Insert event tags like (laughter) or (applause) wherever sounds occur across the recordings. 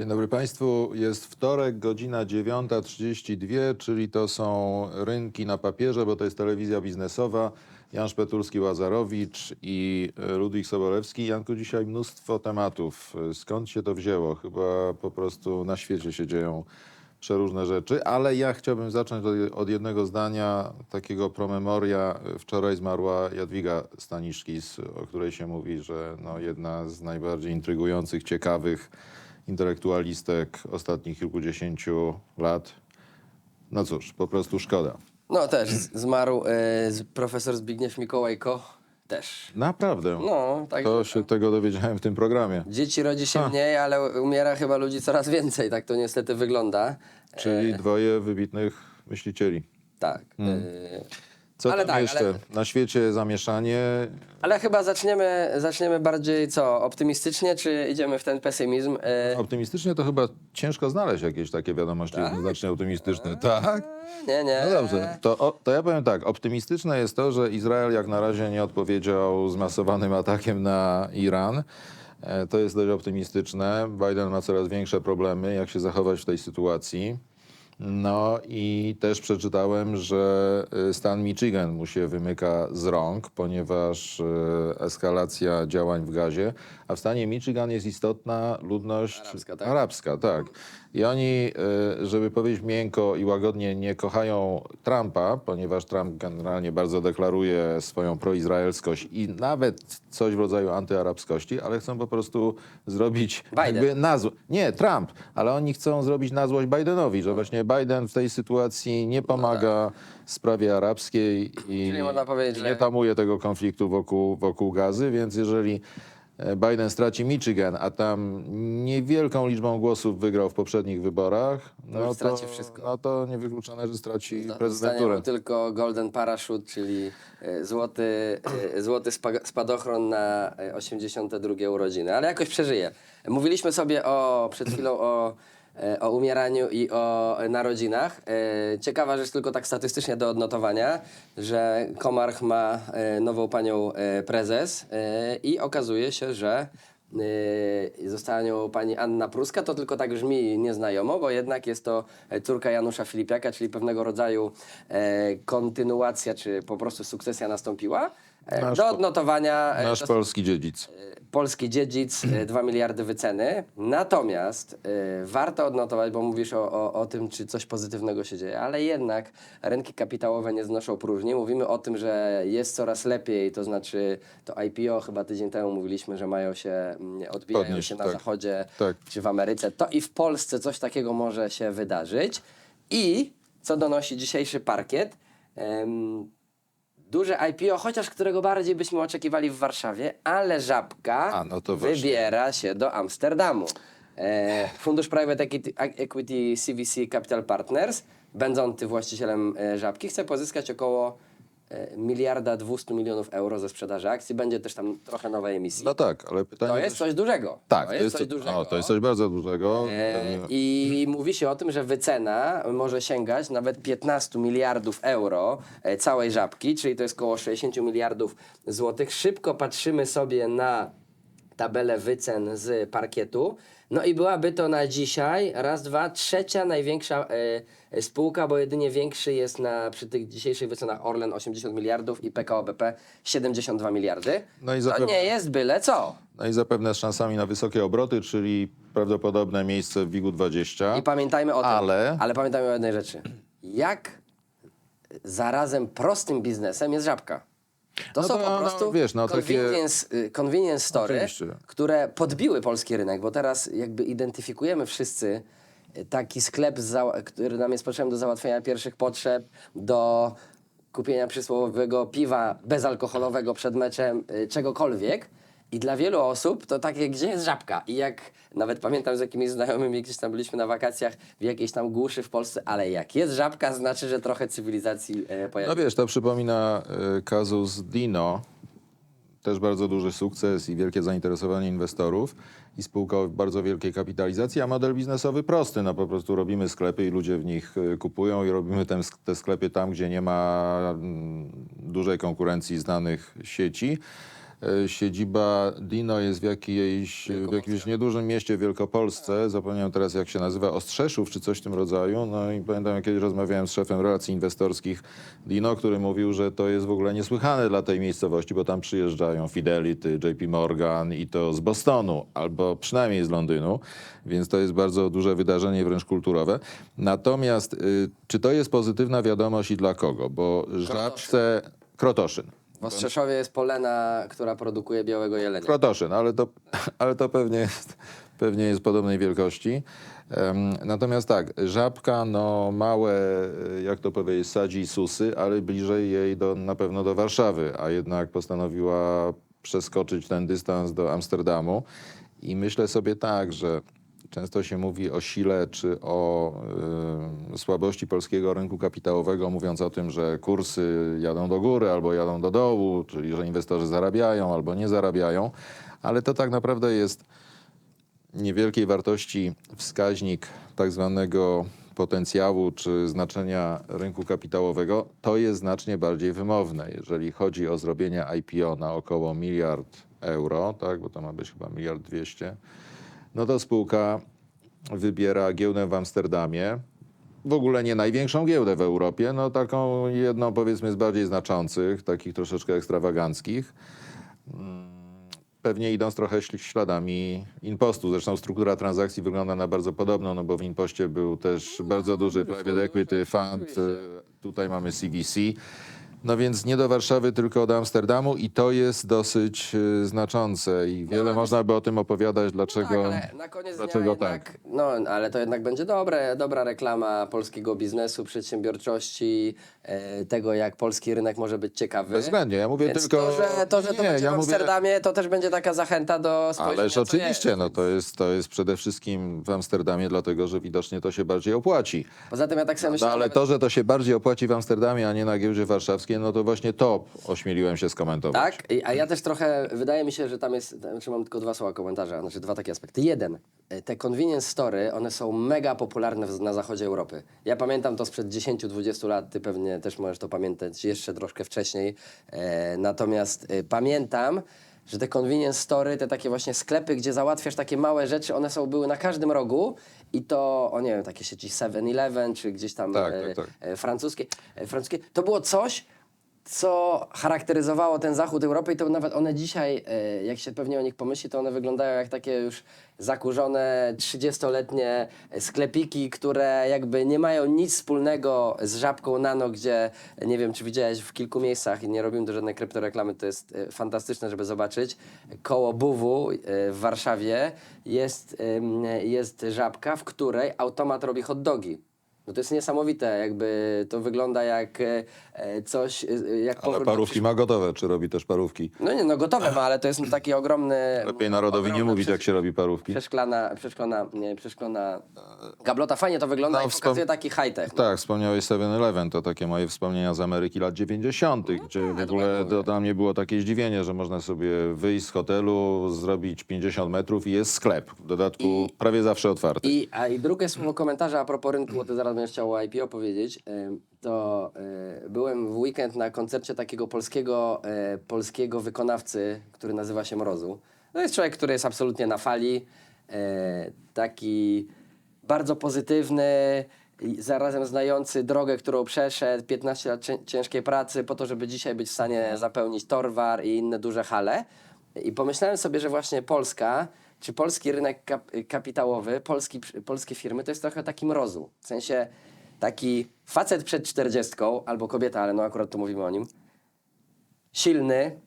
Dzień dobry Państwu. Jest wtorek, godzina 9.32, czyli to są rynki na papierze, bo to jest telewizja biznesowa. Jan Szpetulski-Łazarowicz i Ludwik Sobolewski. Janku, dzisiaj mnóstwo tematów. Skąd się to wzięło? Chyba po prostu na świecie się dzieją przeróżne rzeczy, ale ja chciałbym zacząć od, od jednego zdania, takiego promemoria. Wczoraj zmarła Jadwiga Staniszkis, o której się mówi, że no, jedna z najbardziej intrygujących, ciekawych intelektualistek ostatnich kilkudziesięciu lat. No cóż, po prostu szkoda. No też z- zmarł e, z- profesor Zbigniew Mikołajko też. Naprawdę. No, tak. To się tego dowiedziałem w tym programie. Dzieci rodzi się mniej, ale umiera chyba ludzi coraz więcej. Tak to niestety wygląda. Czyli dwoje wybitnych myślicieli. Tak. Hmm. e, Co Ale tam tak, jeszcze? ale- Na świecie zamieszanie. Ale chyba zaczniemy, zaczniemy bardziej co? Optymistycznie, czy idziemy w ten pesymizm? E, Optymistycznie to chyba ciężko znaleźć jakieś takie wiadomości jednoznacznie optymistyczne. Tak? nie, nie. No dobrze, to, o, to ja powiem tak. Optymistyczne jest to, że Izrael jak na razie nie odpowiedział zmasowanym atakiem na Iran. E, To jest dość optymistyczne. Biden ma coraz większe problemy, jak się zachować w tej sytuacji. No i też przeczytałem, że y, stan Michigan mu się wymyka z rąk, ponieważ y, eskalacja działań w gazie, a w stanie Michigan jest istotna ludność Arabska, tak? arabska, tak. I oni, y, żeby powiedzieć miękko i łagodnie, nie kochają Trumpa, ponieważ Trump generalnie bardzo deklaruje swoją proizraelskość i nawet coś w rodzaju antyarabskości, ale chcą po prostu zrobić Biden. jakby na zło- Nie, Trump, ale oni chcą zrobić na złość Bidenowi, że właśnie Biden w tej sytuacji nie pomaga sprawie arabskiej i i nie tamuje tego konfliktu wokół, wokół gazy, więc jeżeli Biden straci Michigan, a tam niewielką liczbą głosów wygrał w poprzednich wyborach, no to, straci wszystko. no to niewykluczone, że straci Zostanie prezydenturę. mu tylko Golden Parachute, czyli e, złoty, e, złoty spa- spadochron na e, 82 urodziny, ale jakoś przeżyje. Mówiliśmy sobie o, przed chwilą o, e, o umieraniu i o narodzinach. E, Ciekawa rzecz tylko tak statystycznie do odnotowania, że Komarch ma e, nową panią e, prezes e, i okazuje się, że Została nią pani Anna Pruska, to tylko tak brzmi nieznajomo, bo jednak jest to e, córka Janusza Filipiaka, czyli pewnego rodzaju e, kontynuacja, czy po prostu sukcesja nastąpiła. E, Nasz do odnotowania e, Nasz polski dziedzic. polski dziedzic, e, 2 (clears throat) miliardy wyceny. Natomiast e, warto odnotować, bo mówisz o, o, o tym, czy coś pozytywnego się dzieje, ale jednak rynki kapitałowe nie znoszą próżni. Mówimy o tym, że jest coraz lepiej, to znaczy to IPO chyba tydzień temu mówiliśmy, że mają się, mm, odbijają Podnieść, się na tak. zachodzie Tak. czy w Ameryce. To i w Polsce coś takiego może się wydarzyć. I co donosi dzisiejszy parkiet? Duże IPO, chociaż którego bardziej byśmy oczekiwali w Warszawie, ale żabka A, no to właśnie. wybiera się do Amsterdamu. E, fundusz Private Equity, Equity CVC Capital Partners, będący właścicielem e, żabki, chce pozyskać około miliarda 200 milionów euro ze sprzedaży akcji. Będzie też tam trochę nowej emisji. No tak, ale pytanie... to jest coś dużego. Tak, to jest coś co- dużego. O, to jest coś bardzo dużego. E, I mówi się o tym, że wycena może sięgać nawet 15 miliardów euro e, całej żabki, czyli to jest około 60 miliardów złotych. Szybko patrzymy sobie na tabelę wycen z parkietu. No i byłaby to na dzisiaj raz, dwa, trzecia największa e, spółka, bo jedynie większy jest na, przy tych dzisiejszych wycenach Orlen 80 miliardów i PKO BP 72 miliardy. No i To zapewne- nie jest byle co. No i zapewne z szansami na wysokie obroty, czyli prawdopodobne miejsce w WIG-u 20. I pamiętajmy o tym, Ale- ale pamiętajmy o jednej rzeczy. Jak zarazem prostym biznesem jest żabka. To No są to, po no, prostu wiesz, no, takie- convenience, y, convenience story, Oczywiście. które podbiły polski rynek, bo teraz jakby identyfikujemy wszyscy y, taki sklep, który nam jest potrzebny do załatwienia pierwszych potrzeb, do kupienia przysłowiowego piwa bezalkoholowego przed meczem, y, czegokolwiek. I dla wielu osób to takie, gdzie jest żabka? I jak nawet pamiętam z jakimiś znajomymi, gdzieś tam byliśmy na wakacjach w jakiejś tam głuszy w Polsce, ale jak jest żabka, znaczy, że trochę cywilizacji e, No pojawi. wiesz, to przypomina y, kazus Dino. Też bardzo duży sukces i wielkie zainteresowanie inwestorów i spółka o bardzo wielkiej kapitalizacji, a model biznesowy prosty. No po prostu robimy sklepy i ludzie w nich y, kupują i robimy ten, sk- te sklepy tam, gdzie nie ma mm, dużej konkurencji znanych sieci. E, siedziba Dino jest w, jakiejś, w jakimś niedużym mieście w Wielkopolsce. Zapomniałem teraz, jak się nazywa, Ostrzeszów czy coś w tym rodzaju. No i pamiętam, jak kiedyś rozmawiałem z szefem relacji inwestorskich Dino, który mówił, że to jest w ogóle niesłychane dla tej miejscowości, bo tam przyjeżdżają Fidelity, JP Morgan i to z Bostonu, albo przynajmniej z Londynu, więc to jest bardzo duże wydarzenie, wręcz kulturowe. Natomiast y, czy to jest pozytywna wiadomość i dla kogo? Bo żabce... Krotoszyn. W Ostrzeszowie jest polena, która produkuje białego jelenia. Krotoszyn, ale to, (laughs) ale to pewnie, jest, pewnie jest podobnej wielkości. Natomiast tak, żabka, no małe, e, jak to powiedzieć, sadzi susy, ale bliżej jej do, na pewno do Warszawy, a jednak postanowiła przeskoczyć ten dystans do Amsterdamu. I myślę sobie tak, że często się mówi o sile czy o y, słabości polskiego rynku kapitałowego, mówiąc o tym, że kursy jadą do góry albo jadą do dołu, czyli że inwestorzy zarabiają albo nie zarabiają, ale to tak naprawdę jest niewielkiej wartości wskaźnik tak zwanego potencjału czy znaczenia rynku kapitałowego, to jest znacznie bardziej wymowne. Jeżeli chodzi o zrobienie IPO na około miliard euro, tak, bo to ma być chyba miliard dwieście, no to spółka wybiera giełdę w Amsterdamie. W ogóle nie największą giełdę w Europie, no taką jedną powiedzmy z bardziej znaczących, takich troszeczkę ekstrawaganckich pewnie idąc trochę śl- śladami Impostu. Zresztą struktura transakcji wygląda na bardzo podobną, no bo w Impoście był też bardzo duży private equity fund, tutaj mamy CVC. No więc nie do Warszawy, tylko do Amsterdamu i to jest dosyć e, znaczące i wiele można by o tym opowiadać, dlaczego, Tak, ale na koniec dlaczego dnia tak. jednak, no ale to jednak będzie dobre, dobra reklama polskiego biznesu, przedsiębiorczości, e, tego jak polski rynek może być ciekawy. Bezwzględnie, ja mówię Więc tylko... to, że, to, że to nie, będzie w Amsterdamie, to też będzie taka zachęta do spojrzenia, Ależ co oczywiście, jest. no to jest, to jest przede wszystkim w Amsterdamie, dlatego że widocznie to się bardziej opłaci. Poza tym ja tak sobie myślę, No ale to, że to się bardziej opłaci w Amsterdamie, a nie na giełdzie warszawskiej, no to właśnie to ośmieliłem się skomentować. Tak, a ja też trochę, wydaje mi się, że tam jest, znaczy mam tylko dwa słowa komentarza, znaczy dwa takie aspekty. Jeden, e, te convenience story, one są mega popularne na zachodzie Europy. Ja pamiętam to sprzed 10-20 lat, ty pewnie też możesz to pamiętać jeszcze troszkę wcześniej. E, natomiast e, pamiętam, że te convenience story, te takie właśnie sklepy, gdzie załatwiasz takie małe rzeczy, one są, były na każdym rogu i to, o nie wiem, takie sieci 7-Eleven, czy gdzieś tam Tak, e, tak, tak. e, francuskie, e, francuskie. To było coś, co charakteryzowało ten zachód Europy i to nawet one dzisiaj, e, jak się pewnie o nich pomyśli, to one wyglądają jak takie już zakurzone 30-letnie sklepiki, które jakby nie mają nic wspólnego z Żabką Nano, gdzie nie wiem, czy widziałeś w kilku miejscach i nie robimy do żadnej kryptoreklamy, to jest e, fantastyczne, żeby zobaczyć. Koło Buwu e, w Warszawie jest, jest Żabka, w której automat robi hot dogi. No to jest niesamowite, jakby to wygląda jak e, e, coś, e, jak Ale powrót do parówki ma gotowe, czy robi też parówki? no nie, no gotowe ma, ale to jest taki ogromny... Lepiej narodowi nie ogromna mówić, jak się robi parówki. Przeszklana, przeszklana, nie, przeszklana gablota. Fajnie to wygląda No, i wspom- pokazuje taki high-tech. no. Tak, wspomniałeś 7-Eleven, to takie moje wspomnienia z Ameryki lat 90., No gdzie tak, w ogóle to dla mnie było takie zdziwienie, że można sobie wyjść z hotelu, zrobić 50 metrów i jest sklep. W dodatku prawie zawsze otwarty. I, a i drugie słowo komentarza a propos rynku, bo ty zaraz będziesz chciał o IPO powiedzieć, em, to e, byłem w weekend na koncercie takiego polskiego, e, polskiego wykonawcy, który nazywa się Mrozu. To jest człowiek, który jest absolutnie na fali, e, taki bardzo pozytywny, zarazem znający drogę, którą przeszedł, 15 lat cię- ciężkiej pracy po to, żeby dzisiaj być w stanie zapełnić Torwar i inne duże hale. I pomyślałem sobie, że właśnie Polska, czy polski rynek kap kapitałowy, polski, polskie firmy, to jest trochę taki mrozu. W sensie taki facet przed 40, albo kobieta, ale no akurat tu mówimy o nim, silny,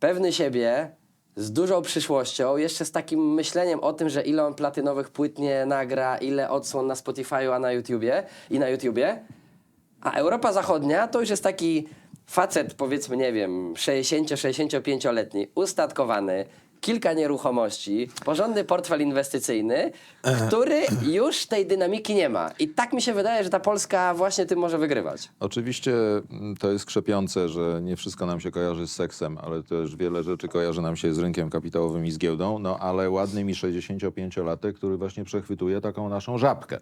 pewny siebie, z dużą przyszłością, jeszcze z takim myśleniem o tym, że ile on platynowych płyt nie nagra, ile odsłon na Spotify'u, a na YouTubie i na YouTubie. A Europa Zachodnia to już jest taki facet, powiedzmy, nie wiem, 60-65-letni, ustatkowany, kilka nieruchomości, porządny portfel inwestycyjny, który już tej dynamiki nie ma. I tak mi się wydaje, że ta Polska właśnie tym może wygrywać. Oczywiście mm, to jest krzepiące, że nie wszystko nam się kojarzy z seksem, ale też wiele rzeczy kojarzy nam się z rynkiem kapitałowym i z giełdą, no ale ładny mi 65-latek, który właśnie przechwytuje taką naszą żabkę.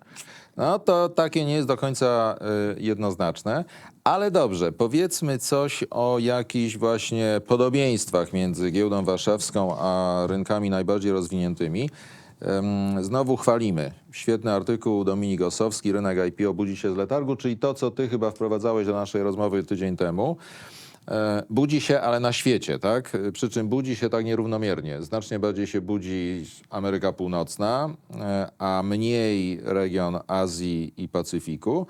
No to takie nie jest do końca y, jednoznaczne, Ale dobrze, powiedzmy coś o jakichś właśnie podobieństwach między giełdą warszawską a rynkami najbardziej rozwiniętymi. Znowu chwalimy. Świetny artykuł Dominik Osowski, rynek IPO budzi się z letargu, czyli to, co ty chyba wprowadzałeś do naszej rozmowy tydzień temu. E, Budzi się, ale na świecie, tak? Przy czym budzi się tak nierównomiernie. Znacznie bardziej się budzi Ameryka Północna, e, a mniej region Azji i Pacyfiku.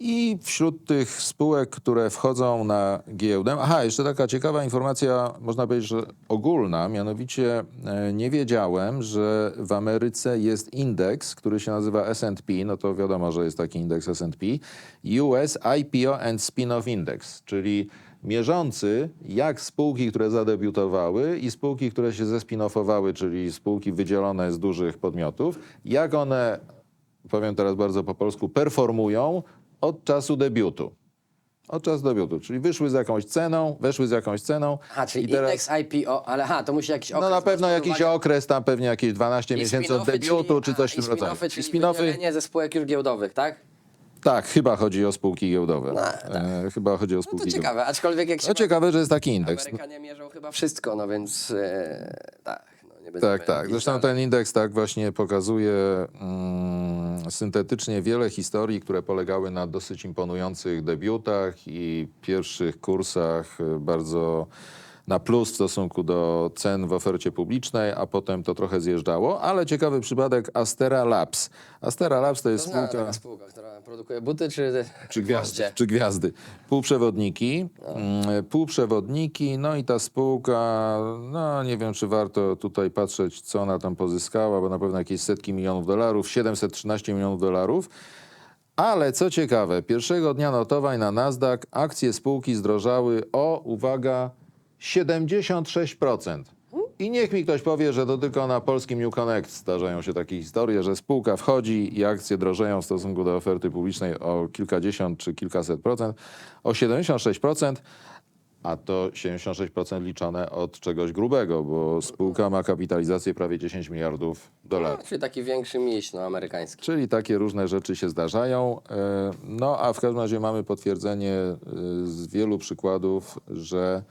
I wśród tych spółek, które wchodzą na giełdę, aha, jeszcze taka ciekawa informacja, można powiedzieć, że ogólna, mianowicie e, nie wiedziałem, że w Ameryce jest indeks, który się nazywa S&P, no to wiadomo, że jest taki indeks S&P, US IPO and Spin-off Index, czyli mierzący jak spółki, które zadebiutowały i spółki, które się zespin-offowały, czyli spółki wydzielone z dużych podmiotów, jak one, powiem teraz bardzo po polsku, performują od czasu debiutu. Od czasu debiutu, czyli wyszły z jakąś ceną, weszły z jakąś ceną. Aha, czyli i teraz, indeks IPO, ale ha, to musi jakiś okres. no na pewno jakiś okres, tam pewnie jakieś 12 I miesięcy od debiutu, czy coś w a, tym rodzaju. spin-offy, czyli spin-offy- ze spółek już giełdowych, tak? Tak, chyba chodzi o spółki giełdowe. No, tak. E, chyba chodzi o No spółki to giełdowe. ciekawe, aczkolwiek jak się No ciekawe, że jest taki indeks. Amerykanie mierzą chyba wszystko, no więc e, tak. Nie będziemy Tak, tak. Zresztą ten indeks tak właśnie pokazuje mm, syntetycznie wiele historii, które polegały na dosyć imponujących debiutach i pierwszych kursach y, bardzo na plus w stosunku do cen w ofercie publicznej, a potem to trochę zjeżdżało, ale ciekawy przypadek Astera Labs. Astera Labs to jest To spółka... taka spółka, która produkuje buty, czy... Czy gwiazdy, czy gwiazdy. Półprzewodniki, mm, półprzewodniki, no i ta spółka, no nie wiem, czy warto tutaj patrzeć, co ona tam pozyskała, bo na pewno jakieś setki milionów dolarów, 713 milionów dolarów. Ale co ciekawe, pierwszego dnia notowań na Nasdaq akcje spółki zdrożały o, uwaga, 76%. I niech mi ktoś powie, że to tylko na polskim New Connect zdarzają się takie historie, że spółka wchodzi i akcje drożeją w stosunku do oferty publicznej o kilkadziesiąt czy kilkaset procent, o 76%, a to 76% liczone od czegoś grubego, bo spółka ma kapitalizację prawie 10 miliardów dolarów. No, czyli taki większy miś, no, amerykański. Czyli takie różne rzeczy się zdarzają. E, No a w każdym razie mamy potwierdzenie e, z wielu przykładów, że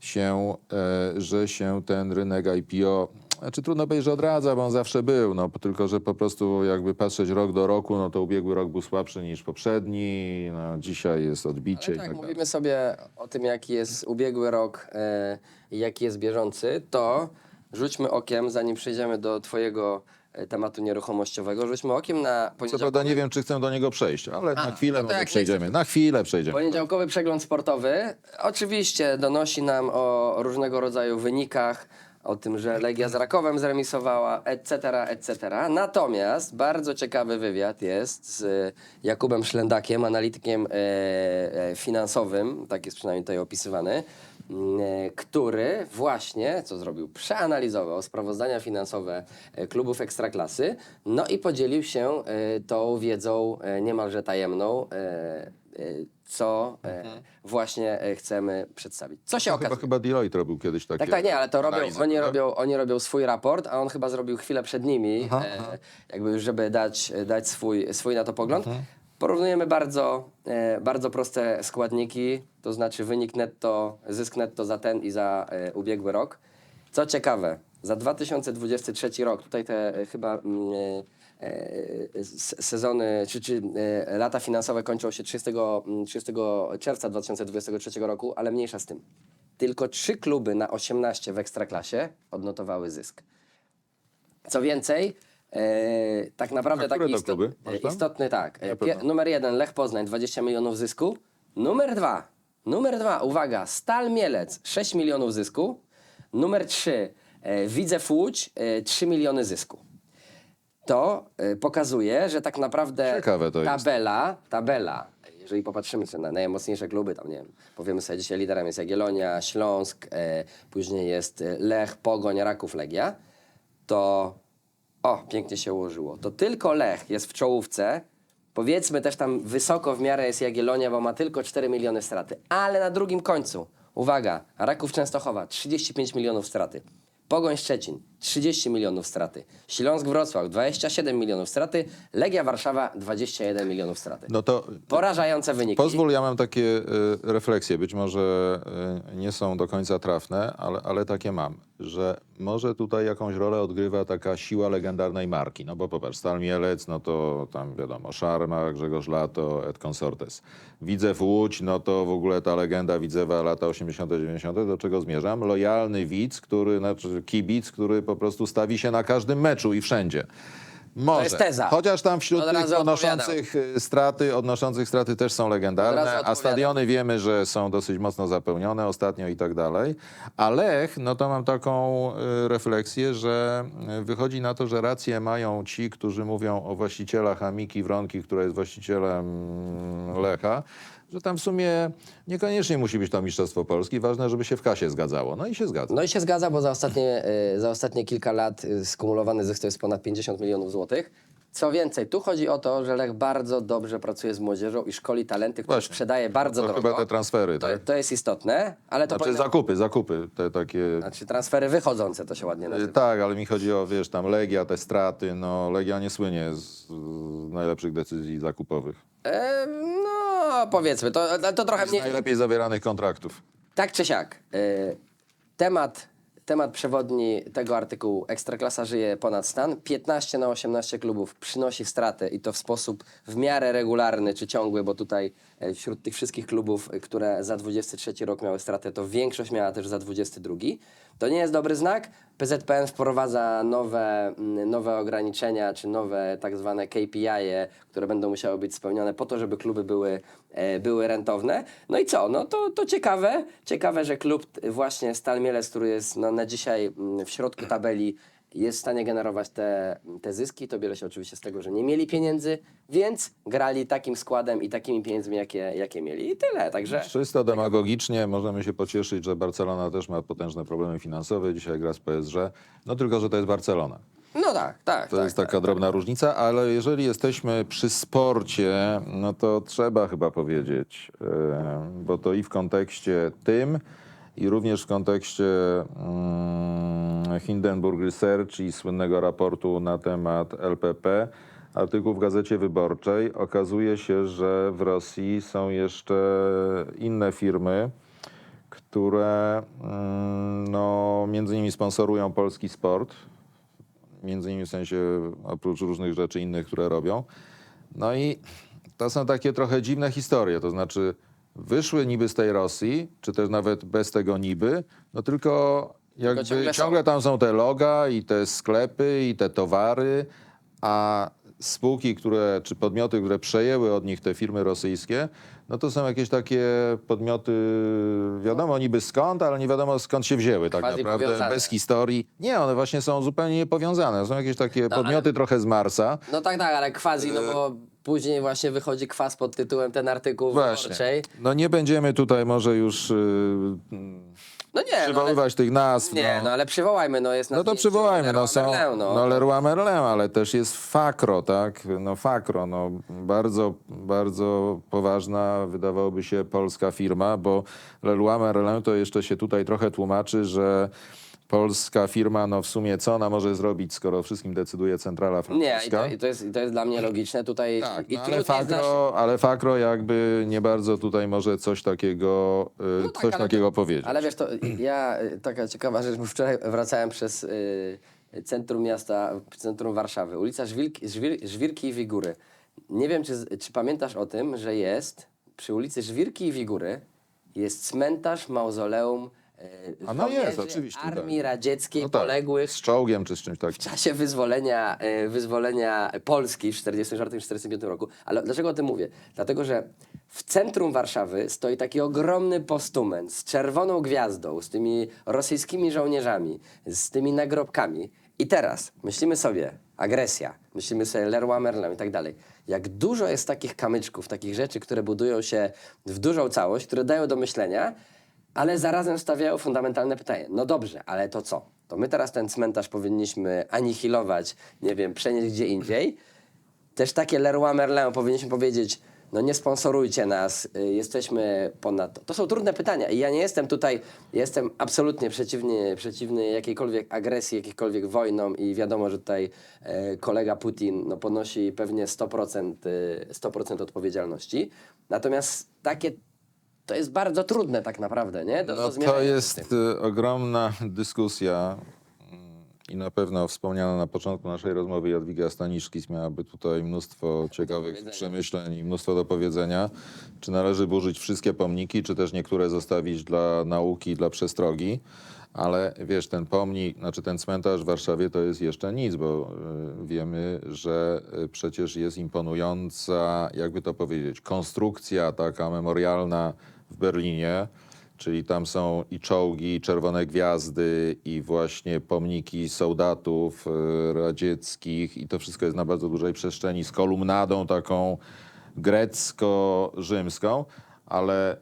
się, e, że się ten rynek IPO, znaczy trudno powiedzieć, że odradza, bo on zawsze był, no tylko że po prostu jakby patrzeć rok do roku, no to ubiegły rok był słabszy niż poprzedni, no dzisiaj jest odbicie Ale i tak, tak mówimy sobie o tym, jaki jest ubiegły rok e, i jaki jest bieżący, to rzućmy okiem, zanim przejdziemy do twojego e, tematu nieruchomościowego, rzućmy okiem na Co poniedziałkowy, prawda nie wiem, czy chcę do niego przejść, ale na chwilę no to może jak nie przejdziemy. Na chwilę przejdziemy. poniedziałkowy przegląd sportowy. Oczywiście donosi nam o różnego rodzaju wynikach, o tym, że Legia z Rakowem zremisowała, etc., etc. Natomiast bardzo ciekawy wywiad jest z Jakubem Szlendakiem, analitykiem e, e, finansowym, tak jest przynajmniej tutaj opisywany, e, który właśnie, co zrobił, przeanalizował sprawozdania finansowe e, klubów Ekstraklasy, no i podzielił się e, tą wiedzą e, niemalże tajemną, e, e, co e, właśnie e, chcemy przedstawić. Co się No, okazuje? chyba, chyba Deloitte robił kiedyś takie Tak, tak, nie, ale to robią, analizy, oni, prawda? robią, oni robią swój raport, a on chyba zrobił chwilę przed nimi, e, jakby już żeby dać, dać swój, swój na to pogląd. Porównujemy bardzo, e, bardzo proste składniki, to znaczy wynik netto, zysk netto za ten i za e, ubiegły rok. Co ciekawe, za 2023 rok, tutaj te e, chyba mm, e, e, sezony, czy, czy e, lata finansowe kończą się 30, mm, 30 czerwca 2023 roku, ale mniejsza z tym. Tylko trzy kluby na 18 w Ekstraklasie odnotowały zysk. Co więcej, e, tak naprawdę A które taki to istot, kluby? Masz e, tam? istotny, tak. E, pie, pewno. numer jeden Lech Poznań 20 milionów zysku. Numer dwa, numer dwa, uwaga, Stal Mielec 6 milionów zysku. Numer trzy e, Widzew Łódź e, 3 miliony zysku. To e, pokazuje, że tak naprawdę Ciekawe to jest. tabela, tabela, jeżeli popatrzymy sobie na najmocniejsze kluby, tam nie wiem, powiemy sobie dzisiaj liderem jest Jagiellonia, Śląsk, e, później jest e, Lech, Pogoń, Raków, Legia, to o, pięknie się ułożyło. To tylko Lech jest w czołówce. Powiedzmy też tam wysoko w miarę jest Jagiellonia, bo ma tylko 4 miliony straty. Ale na drugim końcu, uwaga, Raków Częstochowa 35 milionów straty. Pogoń Szczecin 30 milionów straty. Śląsk Wrocław 27 milionów straty. Legia Warszawa 21 milionów straty. No to Porażające wyniki. Pozwól, ja mam takie y, refleksje, być może y, nie są do końca trafne, ale, ale takie mam, że może tutaj jakąś rolę odgrywa taka siła legendarnej marki. No bo popatrz, Stal Mielec, no to tam wiadomo, Szarma, Grzegorz Lato, Ed Consortes. Widzew Łódź, no to w ogóle ta legenda Widzewa lata 80., 90., do czego zmierzam? Lojalny widz, który, znaczy kibic, który po prostu stawi się na każdym meczu i wszędzie. Może. jest teza. Chociaż tam wśród Od tych razu odnoszących y, straty, odnoszących straty też są legendarne, a stadiony wiemy, że są dosyć mocno zapełnione ostatnio i tak dalej. A Lech, no to mam taką y, refleksję, że y, wychodzi na to, że rację mają ci, którzy mówią o właścicielach Amiki Wronki, która jest właścicielem mm, Lecha, że tam w sumie niekoniecznie musi być to Mistrzostwo Polski, ważne, żeby się w kasie zgadzało. No i się zgadza. No i się zgadza, bo za ostatnie, y, za ostatnie kilka lat y, skumulowany zysk to jest ponad 50 milionów złotych. Co więcej, tu chodzi o to, że Lech bardzo dobrze pracuje z młodzieżą i szkoli talenty, które Właśnie. sprzedaje bardzo to drogo. chyba te transfery, to, tak? to jest istotne, ale to Znaczy powinno- zakupy, zakupy, te takie... Znaczy transfery wychodzące, to się ładnie Y, nazywa. Tak, ale mi chodzi o, wiesz, tam Legia, te straty, no Legia nie słynie z, z najlepszych decyzji zakupowych. E, no, powiedzmy, to, to trochę mnie... najlepiej zawieranych kontraktów. Tak czy siak, y, temat, temat przewodni tego artykułu Ekstraklasa żyje ponad stan. 15 na 18 klubów przynosi stratę i to w sposób w miarę regularny czy ciągły, bo tutaj e, wśród tych wszystkich klubów, które za 23 rok miały stratę, to większość miała też za 22. To nie jest dobry znak. PZPN wprowadza nowe, mm, nowe ograniczenia czy nowe tak zwane KPI, które będą musiały być spełnione po to, żeby kluby były, e, były rentowne. No i co? No to, to ciekawe, ciekawe, że klub właśnie Stal Mielec, który jest no, na dzisiaj mm, w środku tabeli, jest w stanie generować te, te zyski. To bierze się oczywiście z tego, że nie mieli pieniędzy, więc grali takim składem i takimi pieniędzmi, jakie, jakie mieli. I tyle, także... Czysto demagogicznie możemy się pocieszyć, że Barcelona też ma potężne problemy finansowe. Dzisiaj gra z PSG. No tylko, że to jest Barcelona. No tak, tak. To tak, jest tak. taka drobna różnica, ale jeżeli jesteśmy przy sporcie, no to trzeba chyba powiedzieć, bo to i w kontekście tym, i również w kontekście mm, Hindenburg Research i słynnego raportu na temat LPP, artykuł w Gazecie Wyborczej, okazuje się, że w Rosji są jeszcze inne firmy, które mm, no, między innymi sponsorują polski sport, między innymi w sensie oprócz różnych rzeczy innych, które robią. No i to są takie trochę dziwne historie, to znaczy wyszły niby z tej Rosji, czy też nawet bez tego niby, no tylko jakby ciągle ciągle, tam są te loga i te sklepy i te towary, a spółki, które, czy podmioty, które przejęły od nich te firmy rosyjskie, no to są jakieś takie podmioty, wiadomo niby skąd, ale nie wiadomo skąd się wzięły tak Quasi naprawdę, powiązane. bez historii. Nie, one właśnie są zupełnie niepowiązane. Są jakieś takie podmioty trochę z Marsa. No tak, tak, ale quasi, no bo później właśnie wychodzi kwas pod tytułem ten artykuł Właśnie. wyborczej. No nie będziemy tutaj może już yy, No nie, no przywoływać tych nazw. nie, no ale przywołajmy, no jest na No to zdjęciu przywołajmy, no Leroy są, Merlin, no. no Leroy Merlin, ale też jest Fakro, tak? No Fakro, no bardzo, bardzo poważna, wydawałoby się, polska firma, bo Leroy Merlin to jeszcze się tutaj trochę tłumaczy, że polska firma, no w sumie co ona może zrobić, skoro wszystkim decyduje centrala Nie, i francuska? to, i, to jest, i to jest dla mnie logiczne. Tutaj Tak, i no, ale, Fakro, ale Fakro jakby nie bardzo tutaj może coś takiego, y, No tak, coś ale- takiego powiedzieć. Ale wiesz, to ja, taka ciekawa rzecz, bo wczoraj wracałem przez y, centrum miasta, centrum Warszawy, ulica Żwirki, Żwir, Żwirki i Wigury. Nie wiem, czy, czy pamiętasz o tym, że jest przy ulicy Żwirki i Wigury jest cmentarz, mauzoleum A no jest, oczywiście, Armii tak. Radzieckiej No tak, poległych z czołgiem czy z czymś takim. w czasie wyzwolenia, e, wyzwolenia Polski w 1944-1945 roku. Ale dlaczego o tym mówię? Dlatego, że w centrum Warszawy stoi taki ogromny postument z czerwoną gwiazdą, z tymi rosyjskimi żołnierzami, z tymi nagrobkami. I teraz myślimy sobie, agresja, myślimy sobie Leroy Merlin i tak dalej. Jak dużo jest takich kamyczków, takich rzeczy, które budują się w dużą całość, które dają do myślenia, ale zarazem stawiają fundamentalne pytanie. No dobrze, ale to co? To my teraz ten cmentarz powinniśmy anihilować, nie wiem, przenieść gdzie indziej. Też takie Leroy Merlin powinniśmy powiedzieć, no nie sponsorujcie nas, y, jesteśmy ponad to. Są trudne pytania i ja nie jestem tutaj, jestem absolutnie przeciwny, przeciwny jakiejkolwiek agresji, jakiejkolwiek wojnom i wiadomo, że tutaj e, kolega Putin no, ponosi pewnie 100%, y, 100% odpowiedzialności. Natomiast takie to jest bardzo trudne tak naprawdę, nie? Do, do No, to z jest tym. y, ogromna dyskusja mm, i na pewno wspomniana na początku naszej rozmowy Jadwiga Staniszkis miałaby tutaj mnóstwo ciekawych powiedzenia. przemyśleń i mnóstwo do powiedzenia. Czy należy burzyć wszystkie pomniki, czy też niektóre zostawić dla nauki, dla przestrogi. Ale wiesz, ten pomnik, znaczy ten cmentarz w Warszawie to jest jeszcze nic, bo y, wiemy, że y, przecież jest imponująca, jakby to powiedzieć, konstrukcja taka memorialna w Berlinie. Czyli tam są i czołgi, i czerwone gwiazdy, i właśnie pomniki soldatów y, radzieckich, i to wszystko jest na bardzo dużej przestrzeni z kolumnadą taką grecko-rzymską. Ale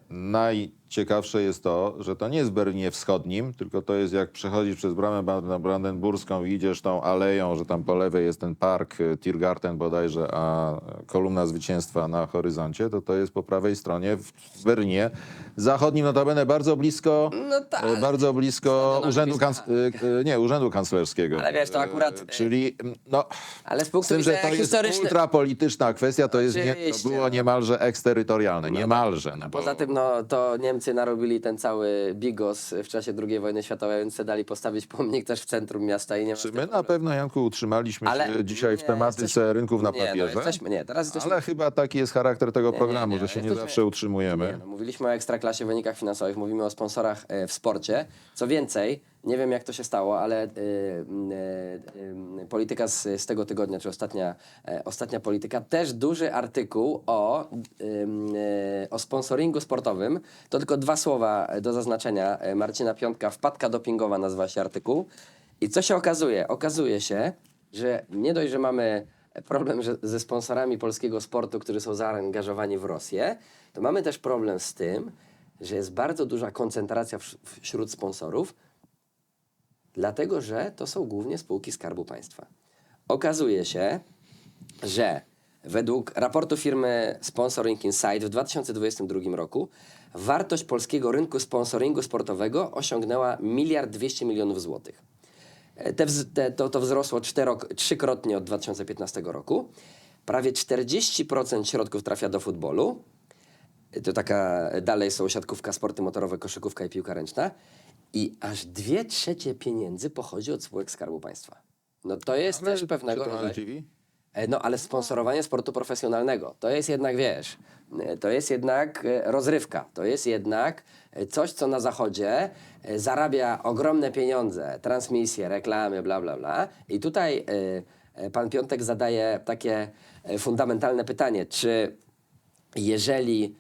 najciekawsze jest to, że to nie jest w Berlinie Wschodnim, tylko to jest jak przechodzisz przez bramę Bran- brandenburską i idziesz tą aleją, że tam po lewej jest ten park y, Tiergarten bodajże, a kolumna zwycięstwa na horyzoncie, to to jest po prawej stronie w Berlinie Zachodnim, notabene bardzo blisko, No tak. e, bardzo blisko urzędu, kanc- e, nie, urzędu kanclerskiego. Ale wiesz, to akurat, E, Czyli, no, Ale z z punktu tym, że to jest historycznego... ultrapolityczna kwestia, to, jest nie, to było niemalże eksterytorialne, niemalże. No bo, Poza tym, no, to Niemcy narobili ten cały bigos w czasie II wojny światowej, więc se dali postawić pomnik też w centrum miasta i nie ma czy my na pewno, Janku, utrzymaliśmy Ale się dzisiaj w nie, tematyce jesteśmy- rynków na nie, no, papierze? jesteśmy, nie, teraz jesteśmy... Ale chyba taki jest charakter tego nie, programu, nie, że się nie jesteśmy- zawsze utrzymujemy. Nie, no, mówiliśmy o ekstraklasie, wynikach finansowych, mówimy o sponsorach e, w sporcie. Co więcej, nie wiem jak to się stało, ale e, m, e, e, polityka z, z tego tygodnia, czy ostatnia, e, ostatnia polityka, też duży artykuł o, e, o sponsoringu sportowym. To tylko dwa słowa do zaznaczenia. E, Marcina Piątka, wpadka dopingowa nazywa się artykuł. I co się okazuje? Okazuje się, że nie dość, że mamy problem że, ze sponsorami polskiego sportu, którzy są zaangażowani w Rosję, to mamy też problem z tym, że jest bardzo duża koncentracja wśród sponsorów, dlatego że to są głównie spółki Skarbu Państwa. Okazuje się, że według raportu firmy Sponsoring Insight w 2022 roku wartość polskiego rynku sponsoringu sportowego osiągnęła miliard 200 milionów złotych. To, to wzrosło czterok, trzykrotnie od 2015 roku. Prawie 40% środków trafia do futbolu. To taka, dalej są siatkówka, sporty motorowe, koszykówka i piłka ręczna. I aż dwie trzecie pieniędzy pochodzi od spółek Skarbu Państwa. No to jest Ale też pewnego rodzaju... E, No, ale sponsorowanie sportu profesjonalnego to jest jednak, wiesz, e, to jest jednak e, rozrywka. To jest jednak coś, co na zachodzie zarabia ogromne pieniądze, transmisje, reklamy, bla, bla, bla. I tutaj pan Piątek zadaje takie fundamentalne pytanie, czy jeżeli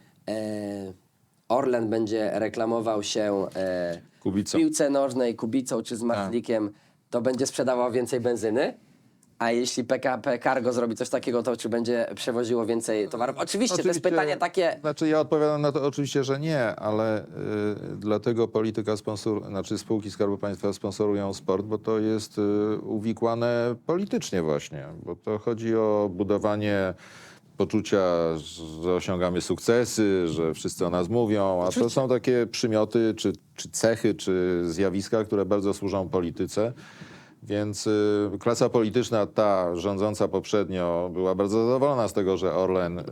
Orlen będzie reklamował się e, Kubicą. w piłce nożnej, kubicą czy z machlikiem, to będzie sprzedawał więcej benzyny? A jeśli PKP Cargo zrobi coś takiego, to czy będzie przewoziło więcej towarów? Oczywiście, to jest pytanie takie... Znaczy ja odpowiadam na to oczywiście, że nie, ale y, dlatego polityka sponsor, znaczy spółki Skarbu Państwa sponsorują sport, bo to jest y, uwikłane politycznie właśnie, bo to chodzi o budowanie poczucia, że osiągamy sukcesy, że wszyscy o nas mówią, a to są takie przymioty, czy, czy cechy, czy zjawiska, które bardzo służą polityce. Więc y, klasa polityczna, ta rządząca poprzednio, była bardzo zadowolona z tego, że Orlen, y,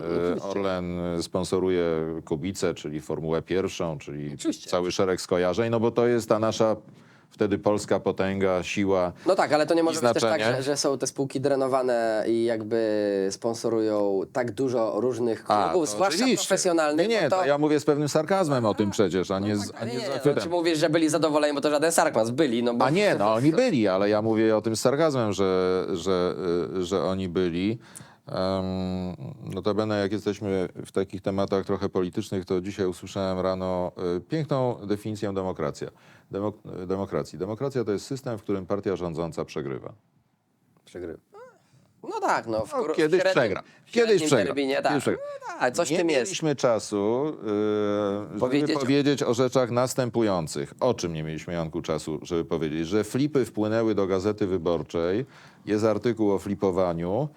Orlen sponsoruje Kubicę, czyli Formułę Pierwszą, czyli Oczywiście. cały szereg skojarzeń, no bo to jest ta nasza wtedy polska potęga, siła. No tak, ale to nie może być też tak, że, że są te spółki drenowane i jakby sponsorują tak dużo różnych klubów, to zwłaszcza oczywiście. profesjonalnych. Nie, nie, bo to ja mówię z pewnym sarkazmem o tym przecież, a nie, z, a Ale nie nie, z no, zachwytem. czy mówisz, że byli zadowoleni, bo to żaden sarkazm. Byli, no bo... A nie, no oni (laughs) byli, ale ja mówię o tym z sarkazmem, że, że, y, że oni byli. Notabene, jak jesteśmy w takich tematach trochę politycznych, to dzisiaj usłyszałem rano y, piękną definicję demokracja. Demok demokracji. Demokracja to jest system, w którym partia rządząca przegrywa. Przegrywa. No tak, no. W, No, w kiedyś średnim- przegra. Kiedyś przegra. terminie, Kiedyś tak. przegra. No tak, coś Nie tym jest. mieliśmy czasu, yy, żeby Powiedzieć- powiedzieć... o rzeczach następujących. O czym nie mieliśmy, Janku, czasu, żeby powiedzieć? Że flipy wpłynęły do Gazety Wyborczej. Jest artykuł o flipowaniu.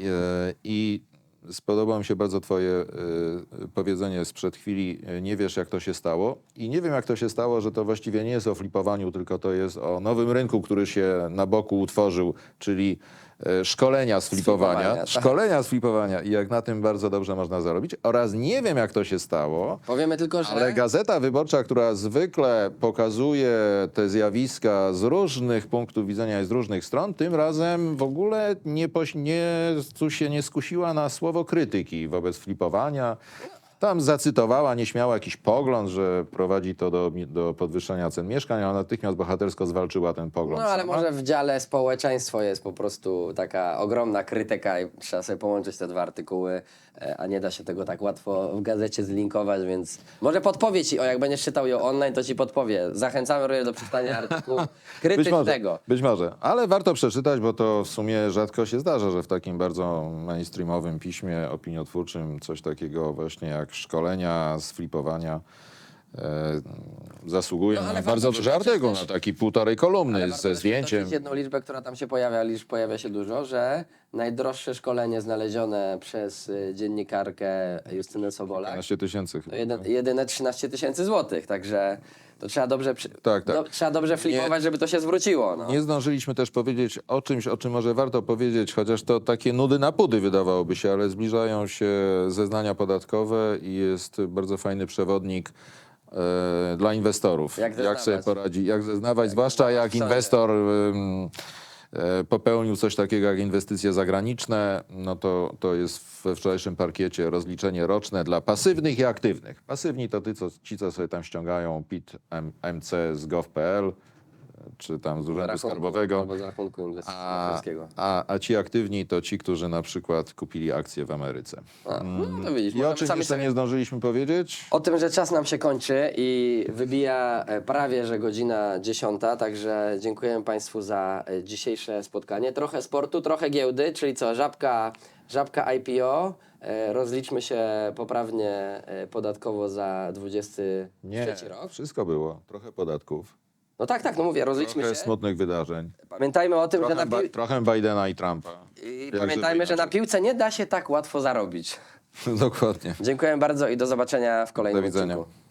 Yy, I spodobało mi się bardzo twoje y, powiedzenie sprzed chwili, y, nie wiesz jak to się stało. I nie wiem jak to się stało, że to właściwie nie jest o flipowaniu, tylko to jest o nowym rynku, który się na boku utworzył, czyli y, szkolenia z flipowania. flipowania, tak. Szkolenia z flipowania i jak na tym bardzo dobrze można zarobić. Oraz nie wiem jak to się stało, Powiemy tylko, że... ale Gazeta Wyborcza, która zwykle pokazuje te zjawiska z różnych punktów widzenia i z różnych stron, tym razem w ogóle nie, poś- nie, tu się nie skusiła na słowo krytyki wobec flipowania. Tam zacytowała nieśmiało jakiś pogląd, że prowadzi to do, do podwyższenia cen mieszkań, a natychmiast bohatersko zwalczyła ten pogląd. No ale sama. może w dziale społeczeństwo jest po prostu taka ogromna krytyka i trzeba sobie połączyć te dwa artykuły, e, a nie da się tego tak łatwo w gazecie zlinkować, więc może podpowie ci, o jak będziesz czytał ją online, to ci podpowie. Zachęcamy również do przeczytania artykułu (laughs) Być może, krytycznego. być może, ale warto przeczytać, bo to w sumie rzadko się zdarza, że w takim bardzo mainstreamowym piśmie opiniotwórczym coś takiego właśnie jak szkolenia z flipowania e, zasługuje No, ale na warto bardzo duży przytoczyć artykuł, też- na taki półtorej kolumny Warto ze też zdjęciem. przytoczyć jedną liczbę, która tam się pojawia, liczb pojawia się dużo, że najdroższe szkolenie znalezione przez y, dziennikarkę Justynę Sobolak 15 tysięcy to chyba. jeden, jedyne 13 tysięcy złotych, także to trzeba dobrze, przy... Tak, tak. Do, trzeba dobrze flipować, żeby to się zwróciło. No. Nie zdążyliśmy też powiedzieć o czymś, o czym może warto powiedzieć, chociaż to takie nudy na pudy wydawałoby się, ale zbliżają się zeznania podatkowe i jest bardzo fajny przewodnik e, dla inwestorów. Jak zeznawać. sobie poradzi, jak zeznawać, zwłaszcza jak w sądzie. inwestor popełnił coś takiego jak inwestycje zagraniczne, no to, to jest we wczorajszym parkiecie rozliczenie roczne dla pasywnych i aktywnych. Pasywni to ty, co, ci, co sobie tam ściągają PIT MC z gov.pl, czy tam z Urzędu Rachunku, Skarbowego. Albo z rachunku A, inwestycyjnego. a, a ci aktywni to ci, którzy na przykład kupili akcje w Ameryce. A, no to widzisz, I możemy o czym sami jeszcze sobie- nie zdążyliśmy powiedzieć? O tym, że czas nam się kończy i wybija e, prawie, że godzina dziesiąta, także dziękujemy Państwu za e, dzisiejsze spotkanie. Trochę sportu, trochę giełdy, czyli co, żabka, żabka IPO. E, Rozliczmy się poprawnie e, podatkowo za 23 Nie, rok. wszystko było. Trochę podatków, No tak, tak, no mówię, rozliczmy trochę się. smutnych wydarzeń. Pamiętajmy o tym, że Trochę, na, Ba- pi- trochę Bidena i Trumpa. i Jakże pamiętajmy, że na inaczej? piłce nie da się tak łatwo zarobić. (laughs) Dokładnie. Dziękuję bardzo i do zobaczenia w kolejnym Do widzenia. odcinku.